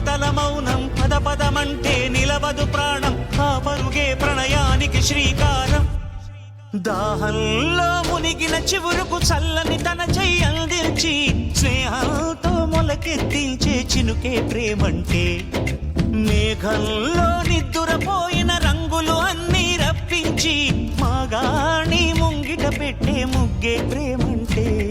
మీటే మౌనం పద పదమంటే నిలవదు ప్రాణం. ఆ పరుగే ప్రణయానికి శ్రీకారం. దాహంలో మునిగిన చివురుకు చల్లని తన చెయ్యి అందించి స్నేహంతో మొలకెత్తించే చినుకే ప్రేమంటే. మేఘంలో నిద్దురపోయిన రంగులు అన్నీ రప్పించి మాగాణి ముంగిట పెట్టే ముగ్గే ప్రేమంటే.